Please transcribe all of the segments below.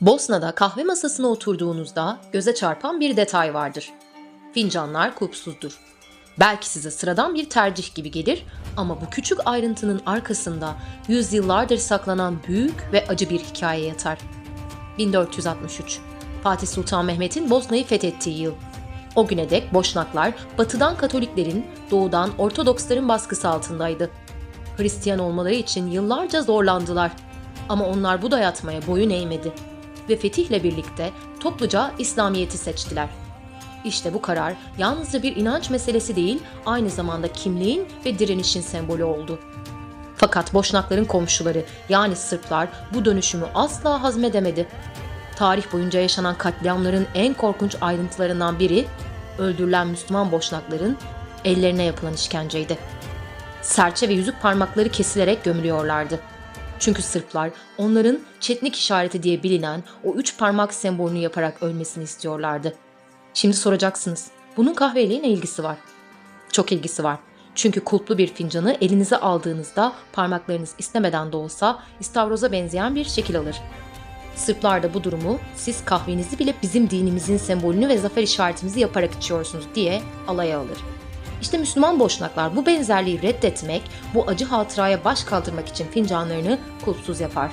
Bosna'da kahve masasına oturduğunuzda göze çarpan bir detay vardır. Fincanlar kulpsuzdur. Belki size sıradan bir tercih gibi gelir ama bu küçük ayrıntının arkasında yüzyıllardır saklanan büyük ve acı bir hikaye yatar. 1463 Fatih Sultan Mehmet'in Bosna'yı fethettiği yıl. O güne dek Boşnaklar batıdan Katoliklerin, doğudan Ortodoksların baskısı altındaydı. Hristiyan olmaları için yıllarca zorlandılar. Ama onlar bu dayatmaya boyun eğmedi ve fetihle birlikte topluca İslamiyet'i seçtiler. İşte bu karar yalnızca bir inanç meselesi değil, aynı zamanda kimliğin ve direnişin sembolü oldu. Fakat Boşnakların komşuları yani Sırplar bu dönüşümü asla hazmedemedi. Tarih boyunca yaşanan katliamların en korkunç ayrıntılarından biri öldürülen Müslüman Boşnakların ellerine yapılan işkenceydi. Serçe ve yüzük parmakları kesilerek gömülüyorlardı. Çünkü Sırplar onların çetnik işareti diye bilinen o üç parmak sembolünü yaparak ölmesini istiyorlardı. Şimdi soracaksınız, bunun kahveyle ne ilgisi var? Çok ilgisi var. Çünkü kulplu bir fincanı elinize aldığınızda parmaklarınız istemeden de olsa istavroza benzeyen bir şekil alır. Sırplar da bu durumu siz kahvenizi bile bizim dinimizin sembolünü ve zafer işaretimizi yaparak içiyorsunuz diye alaya alır. İşte Müslüman boşnaklar bu benzerliği reddetmek, bu acı hatıraya baş kaldırmak için fincanlarını kulpsuz yapar.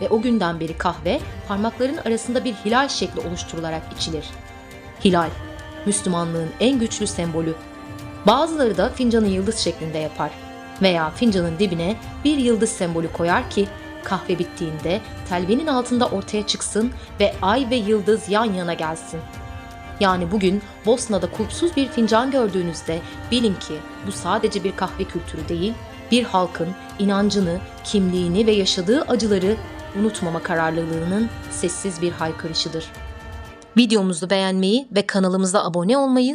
Ve o günden beri kahve parmakların arasında bir hilal şekli oluşturularak içilir. Hilal, Müslümanlığın en güçlü sembolü. Bazıları da fincanı yıldız şeklinde yapar veya fincanın dibine bir yıldız sembolü koyar ki kahve bittiğinde telvenin altında ortaya çıksın ve ay ve yıldız yan yana gelsin. Yani bugün Bosna'da kulpsuz bir fincan gördüğünüzde bilin ki bu sadece bir kahve kültürü değil, bir halkın inancını, kimliğini ve yaşadığı acıları unutmama kararlılığının sessiz bir haykırışıdır. Videomuzu beğenmeyi ve kanalımıza abone olmayı